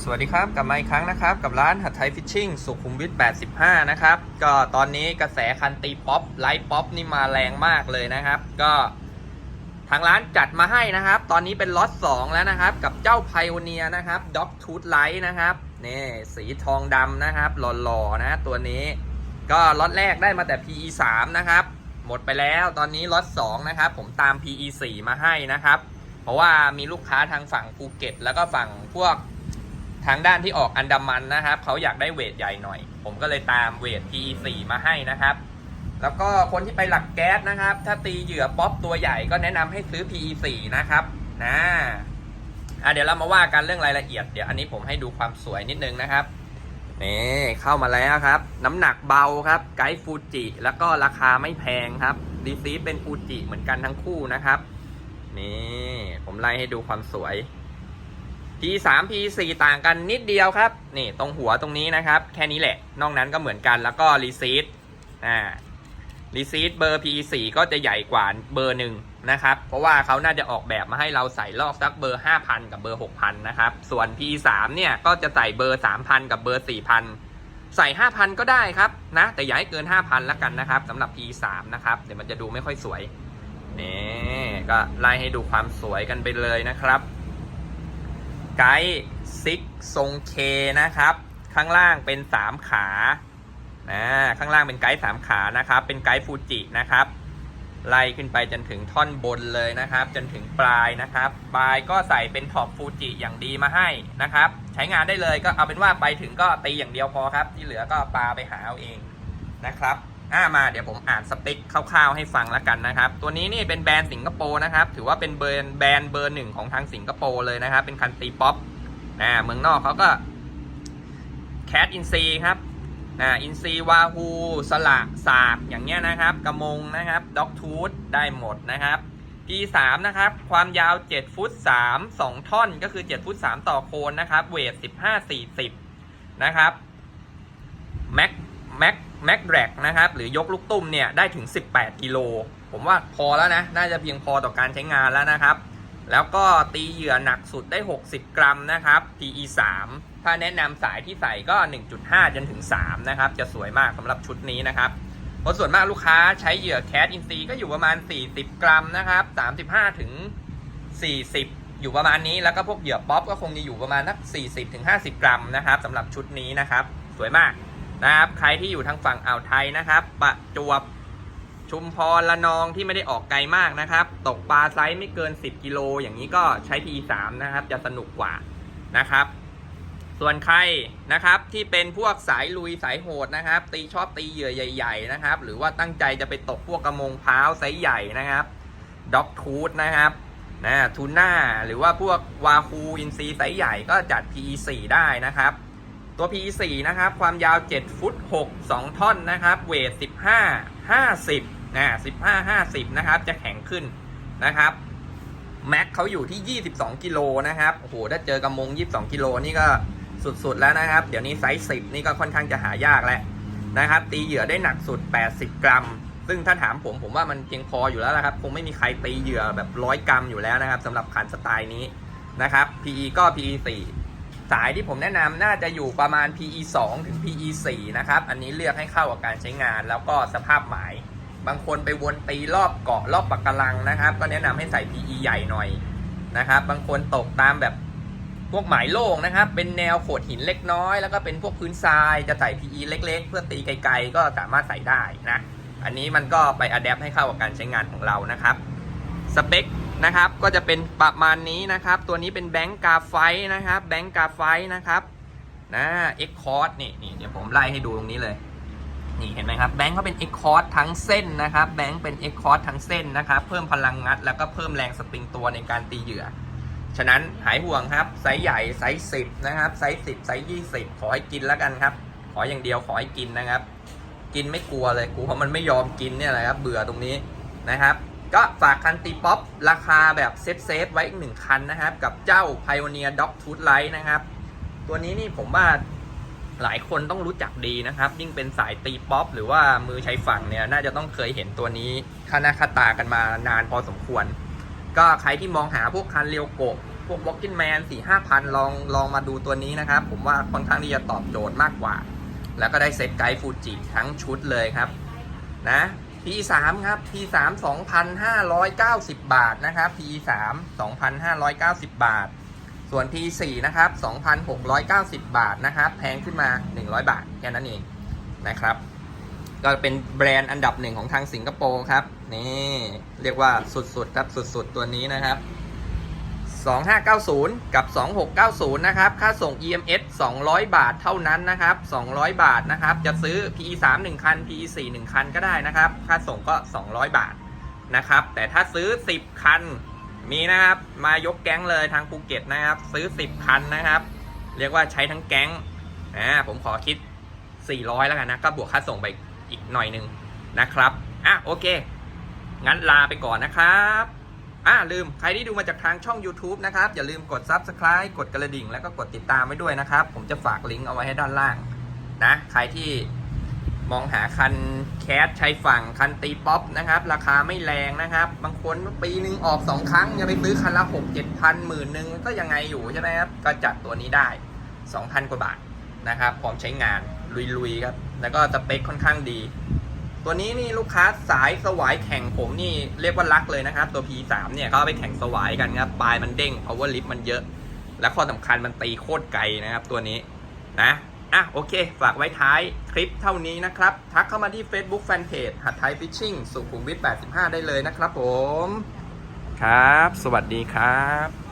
สวัสดีครับกลับมาอีกครั้งนะครับ กับร้านหัดไทยฟิชชิ่งสุขุมวิท 85 นะครับ ก็ตอนนี้กระแสคันตีป๊อปไลท์ป๊อปนี่มาแรงมากเลยนะครับ ก็ทางร้านจัดมาให้นะครับ ตอนนี้เป็นล็อต2แล้วนะครับ กับเจ้าไพโอเนียนะครับด็อกทูธไลท์นะครับนี่สีทองดำนะครับหล่อๆนะตัวนี้ ก็ล็อตแรกได้มาแต่ PE 3นะครับ หมดไปแล้วตอนนี้ล็อต2นะครับ ผมตาม PE 4มาให้นะครับ เพราะว่ามีลูกค้าทางฝั่งภูเก็ต แล้วก็ฝั่งพวก ทางด้านที่ออกอันดามันนะครับ เขาอยากได้เวทใหญ่หน่อย ผมก็เลยตามเวท PE4 มาให้นะครับ แล้วก็คนที่ไปหลักแก๊สนะครับ ถ้าตีเหยื่อป๊อปตัวใหญ่ก็แนะนำให้ซื้อ PE4 นะครับนะอะเดี๋ยวเรามาว่ากันเรื่องรายละเอียด เดี๋ยวอันนี้ผมให้ดูความสวยนิดนึงนะครับนี่เข้ามาแล้วครับ น้ำหนักเบาครับไกด์ฟูจิแล้วก็ราคาไม่แพงครับดีซีเป็นฟูจิเหมือนกันทั้งคู่นะครับ นี่ ผมไล่ให้ดูความสวย P3 P4 ต่างกันนิดเดียวครับ นี่ตรงหัวตรงนี้นะครับ แค่นี้แหละ นอกนั้นก็เหมือนกันแล้วก็รีซีดอ่ารีซีดเบอร์ P4 ก็จะใหญ่กว่าเบอร์หนึ่งนะครับ เพราะว่าเขาน่าจะออกแบบมาให้เราใส่ลอกสักเบอร์ 5,000 กับเบอร์ 6,000 นะครับ ส่วน P3 เนี่ยก็จะใส่เบอร์ 3,000 กับเบอร์ 4,000 ใส่ 5,000 ก็ได้ครับนะ แต่อย่าให้เกิน 5,000 แล้วกันนะครับสำหรับ P3 นะครับ เดี๋ยวมันจะดูไม่ค่อยสวยนี่ก็ไล่ให้ดูความสวยกันไปเลยนะครับ ไกด์ซิกทรงเคนะครับ ข้างล่างเป็น 3 ขานะข้างล่างเป็นไกด์3ขานะครับ เป็นไกด์ฟูจินะครับ ไล่ขึ้นไปจนถึงท่อนบนเลยนะครับ จนถึงปลายนะครับ ปลายก็ใส่เป็นขอบฟูจิอย่างดีมาให้นะครับ ใช้งานได้เลยก็เอาเป็นว่าไปถึงก็ตีอย่างเดียวพอครับ ที่เหลือก็ปลาไปหาเอาเองนะครับ อ่ามาเดี๋ยวผมอ่านสเปคคร่าวๆให้ฟังแล้วกันนะครับ ตัวนี้นี่เป็นแบรนด์สิงคโปร์นะครับ ถือว่าเป็นแบรนด์แบรนด์เบอร์หนึ่งของทางสิงคโปร์เลยนะครับ เป็นคันตีป๊อปอ่าเมืองนอกเขาก็แคทอินซีครับอ่าอินซีวาฮูสละสากอย่างเงี้ยนะครับ กระมงนะครับด็อกทูธได้หมดนะครับ P3 นะครับ ความยาว 7 ฟุต 3 2 ท่อน ก็คือ 7 ฟุต 3 ต่อโคนนะครับ เวท 15 40 นะครับ แม็ก แม็กแกแรกนะครับหรือยกลูกตุ้มเนี่ยได้ถึง 18 กิโล ผมว่าพอแล้วนะ น่าจะเพียงพอต่อการใช้งานแล้วนะครับ แล้วก็ตีเหยื่อหนักสุดได้ 60 กรัมนะครับ PE 3ถ้าแนะนำสายที่ใส่ก็ 1.5 จนถึง 3 นะครับ จะสวยมากสำหรับชุดนี้นะครับเพราะส่วนมากลูกค้าใช้เหยื่อแคสอินซีก็อยู่ประมาณ 40 กรัมนะครับ 35 ถึง 40 อยู่ประมาณนี้แล้วก็พวกเหยื่อป๊อปก็คงจะอยู่ประมาณนัก 40ถึง50 กรัมนะครับสำหรับชุดนี้นะครับ สวยมาก นะครับ ใครที่อยู่ทางฝั่งอ่าวไทยนะครับ ประจวบ ชุมพรละนองที่ไม่ได้ออกไกลมากนะครับ ตกปลาไซส์ไม่เกิน 10 กิโล อย่างนี้ก็ใช้ P3 นะครับ จะสนุกกว่านะครับ ส่วนใครนะครับที่เป็นพวกสายลุยสายโหดนะครับ ตีชอบตีเหยื่อใหญ่ ๆ นะครับ หรือว่าตั้งใจจะไปตกพวกกระมงพร้าวไซส์ใหญ่นะครับด็อกทูธนะครับนะทูน่าหรือว่าพวกวาคูอินซีไซส์ใหญ่ก็จัด PE4 ได้นะครับ ตัว PE4 นะครับ ความยาว 7 ฟุต 6 2 ท่อนนะครับ เวท 15 50นะ15 50 นะครับ จะแข็งขึ้นนะครับ แม็กเขาอยู่ที่ 22 กิโลนะครับ โอ้โห ถ้าเจอกระมง 22 กิโลนี่ก็สุดๆแล้วนะครับ เดี๋ยวนี้ไซส์ 10 นี่ก็ค่อนข้างจะหายากแล้วนะครับ ตีเหยื่อได้หนักสุด 80 กรัม ซึ่งถ้าถามผมผมว่ามันเพียงพออยู่แล้วละครับ คงไม่มีใครตีเหยื่อแบบร้อยกรัมอยู่แล้วนะครับสำหรับขันสไตล์นี้นะครับ PE ก็ PE 4 สายที่ผมแนะนำน่าจะอยู่ประมาณ PE 2 ถึง PE 4นะครับ อันนี้เลือกให้เข้ากับการใช้งาน แล้วก็สภาพหมาย บางคนไปวนตีรอบเกาะรอบปักกะลังนะครับ ก็แนะนำให้ใส่ PE ใหญ่หน่อยนะครับ บางคนตกตามแบบพวกหมายโล่งนะครับ เป็นแนวโขดหินเล็กน้อย แล้วก็เป็นพวกพื้นทราย จะใส่ PE เล็ก ๆ เพื่อตีไกลๆ ก็สามารถใส่ได้นะ อันนี้มันก็ไปอัดแอปให้เข้ากับการใช้งานของเรานะครับ สเปค นะครับ ก็จะเป็นประมาณนี้นะครับ ตัวนี้เป็นแบงก์กาไฟนะครับ แบงก์กาไฟนะครับ นะเอ็กคอร์ดนี่นี่เดี๋ยวผมไล่ให้ดูตรงนี้เลย นี่เห็นไหมครับ แบงก์เขาเป็นเอ็กคอร์ดทั้งเส้นนะครับ แบงก์เป็นเอ็กคอร์ดทั้งเส้นนะครับ เพิ่มพลังงัด แล้วก็เพิ่มแรงสปริงตัวในการตีเหยื่อ ฉะนั้นหายห่วงครับ ไซส์ใหญ่ ไซส์สิบนะครับ ไซส์สิบไซส์ยี่สิบขอให้กินแล้วกันครับ ขออย่างเดียวขอให้กินนะครับ กินไม่กลัวเลยกูเพราะมันไม่ยอมกินเนี่ยแหละครับ เบื่อตรงนี้นะครับ ก็ฝากคันตีป๊อปราคาแบบเซฟเซฟไว้อีกหนึ่งคันนะครับ กับเจ้า Pioneer Dog Tooth Light นะครับ ตัวนี้นี่ผมว่าหลายคนต้องรู้จักดีนะครับ ยิ่งเป็นสายตีป๊อปหรือว่ามือใช้ฝั่งเนี่ย น่าจะต้องเคยเห็นตัวนี้คานาคาตากันมานานพอสมควร ก็ใครที่มองหาพวกคันเรียวโกะพวก Walking Man 4 5พันลองลองมาดูตัวนี้นะครับ ผมว่าค่อนข้างที่จะตอบโจทย์มากกว่า แล้วก็ได้เซ็ตไกด์ฟูจิทั้งชุดเลยครับ นะ P3 ครับ P3 2,590 บาทนะครับ P3 2,590 บาท ส่วน P4 นะครับ 2,690 บาทนะครับ แพงขึ้นมา 100 บาทแค่นั้นเองนะครับ ก็เป็นแบรนด์อันดับหนึ่งของทางสิงคโปร์ครับ นี่ เรียกว่าสุดๆครับสุดๆตัวนี้นะครับ 2590 กับ 2690 นะครับ ค่าส่ง EMS 200 บาทเท่านั้นนะครับ 200 บาทนะครับ จะซื้อ PE3 1คัน PE4 1คันก็ได้นะครับ ค่าส่งก็ 200 บาทนะครับ แต่ถ้าซื้อ 10 คัน มีนะครับ มายกแก๊งเลยทางภูเก็ตนะครับ ซื้อ 10 คันนะครับ เรียกว่าใช้ทั้งแก๊ง อ่า ผมขอคิด 400 แล้วกันนะ ก็บวกค่าส่งไปอีกหน่อยนึงนะครับ อะ โอเค งั้นลาไปก่อนนะครับ อ่าลืมใครที่ดูมาจากทางช่อง YouTube นะครับ อย่าลืมกด Subscribe กดกระดิ่ง แล้วก็กดติดตามไว้ด้วยนะครับ ผมจะฝากลิงก์เอาไว้ให้ด้านล่างนะใครที่มองหาคันแคสใช้ฝั่งคันตีป๊อปนะครับ ราคาไม่แรงนะครับ บางคนปีหนึ่งออก2ครั้งอย่าไปซื้อคันละ6 7พันหมื่นหนึ่งก็ยังไงอยู่ใช่ไหมครับก็จัดตัวนี้ได้2,000กว่าบาทนะครับพร้อมใช้งานลุยๆครับแล้วก็สเปคค่อนข้างดี ตัวนี้นี่ลูกค้าสายสวายแข่งผมนี่เรียกว่ารักเลยนะครับ ตัว P3 เนี่ยเขาไปแข่งสวายกันครับปลายมันเด้ง power lift มันเยอะ และข้อสำคัญมันตีโคตรไกลนะครับตัวนี้นะอะโอเค ฝากไว้ท้ายคลิปเท่านี้นะครับ ทักเข้ามาที่ Facebook Fanpage หัดไทยฟิชชิ่งสุขุมวิท85 ได้เลยนะครับผม ครับ สวัสดีครับ